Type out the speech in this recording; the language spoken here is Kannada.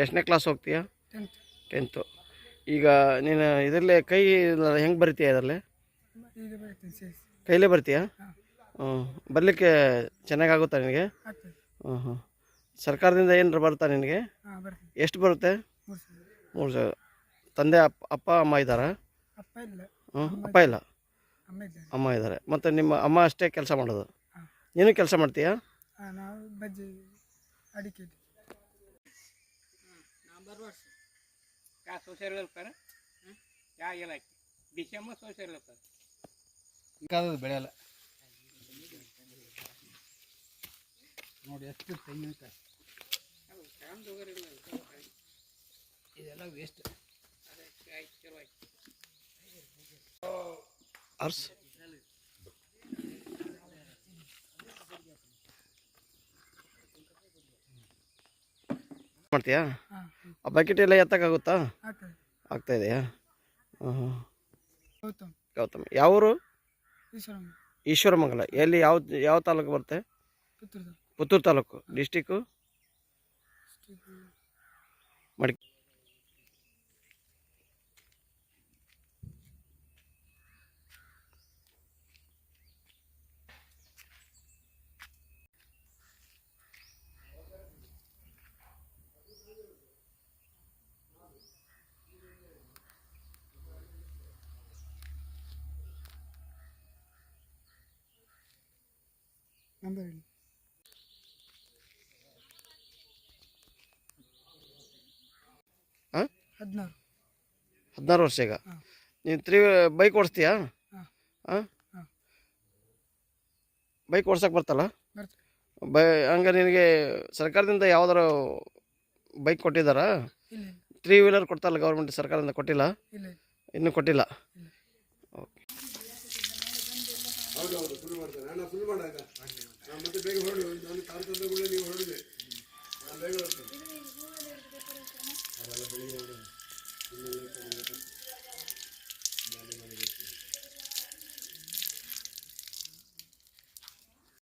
ಎಷ್ಟನೇ ಕ್ಲಾಸ್ ಹೋಗ್ತೀಯಾ? ಟೆಂತ್ ಈಗ ನೀನು ಇದರಲ್ಲೇ ಕೈ ಹೆಂಗೆ ಬರ್ತೀಯ ಇದರಲ್ಲೇ? ಕೈಲೇ ಬರ್ತೀಯಾ? ಹ್ಞೂ ಬರಲಿಕ್ಕೆ ಚೆನ್ನಾಗಾಗುತ್ತಾ ನಿನಗೆ? ಹ್ಞೂ ಹ್ಞೂ ಸರ್ಕಾರದಿಂದ ಏನಾರು ಬರ್ತಾ ನಿನಗೆ? ಎಷ್ಟು ಬರುತ್ತೆ? ಮೂರು ಸಾವಿರ. ತಂದೆ ಅಪ್ಪ ಅಪ್ಪ ಅಮ್ಮ ಇದ್ದಾರಾ? ಹ್ಞೂ ಅಪ್ಪ ಇಲ್ಲ? ಅಮ್ಮ ಇದ್ದಾರೆ. ಮತ್ತು ನಿಮ್ಮ ಅಮ್ಮ ಅಷ್ಟೇ ಕೆಲಸ ಮಾಡೋದು? ನೀನು ಕೆಲಸ ಮಾಡ್ತೀಯಾ? ಹಾಂ બરોબર છે ક્યાં સોશિયલ કરે ક્યાં ಎಲ್ಲ ಡಿಸೆಂಬರ್ ಸೋಶಿಯಲ್ કરે ಬೇಕಾದದ್ದು ಬೆಳೆಯಲ್ಲ. ನೋಡಿ ಎಷ್ಟು ತೆಂಗಿನಕಾಯಿ ಇದೆಲ್ಲ ವೇಸ್ಟ್ ಅರ್ಸ್. ಮಾಡ್ತೀಯಾ? ಆ ಬಕೆಟ್ ಎಲ್ಲ ಎತ್ತಕ್ಕಾಗುತ್ತಾ ಆಗ್ತಾ ಇದೆಯಾ? ಹ್ಞೂ ಗೌತಮ್. ಗೌತಮ್. ಯಾವೂರು ಈಶ್ವರಮಂಗಲ. ಎಲ್ಲಿ ಯಾವ ಯಾವ ತಾಲೂಕು ಬರುತ್ತೆ? ಪುತ್ತೂರು ತಾಲೂಕು. ಡಿಸ್ಟಿಕ್ಕು ಮಡಿಕೆ ಹೇಳಿ ಹಾಂ ಹದಿನಾರು. ಹದಿನಾರು ವರ್ಷ ಈಗ? ನೀನು ತ್ರೀ ಬೈಕ್ ಓಡಿಸ್ತೀಯಾ? ಹಾಂ. ಬೈಕ್ ಓಡ್ಸಕ್ಕೆ ಬರ್ತಲ್ಲ? ಬೈ ಹಂಗೆ ನಿನಗೆ ಸರ್ಕಾರದಿಂದ ಯಾವ್ದಾರು ಬೈಕ್ ಕೊಟ್ಟಿದ್ದಾರಾ? ತ್ರೀ ವೀಲರ್ ಕೊಡ್ತಾರಲ್ಲ ಗೌರ್ಮೆಂಟ್ ಸರ್ಕಾರದಿಂದ ಕೊಟ್ಟಿಲ್ಲ? ಇನ್ನೂ ಕೊಟ್ಟಿಲ್ಲ? ಓಕೆ. ಬೇಗ ಹೊರಡು ನಾನು ಕಾರ್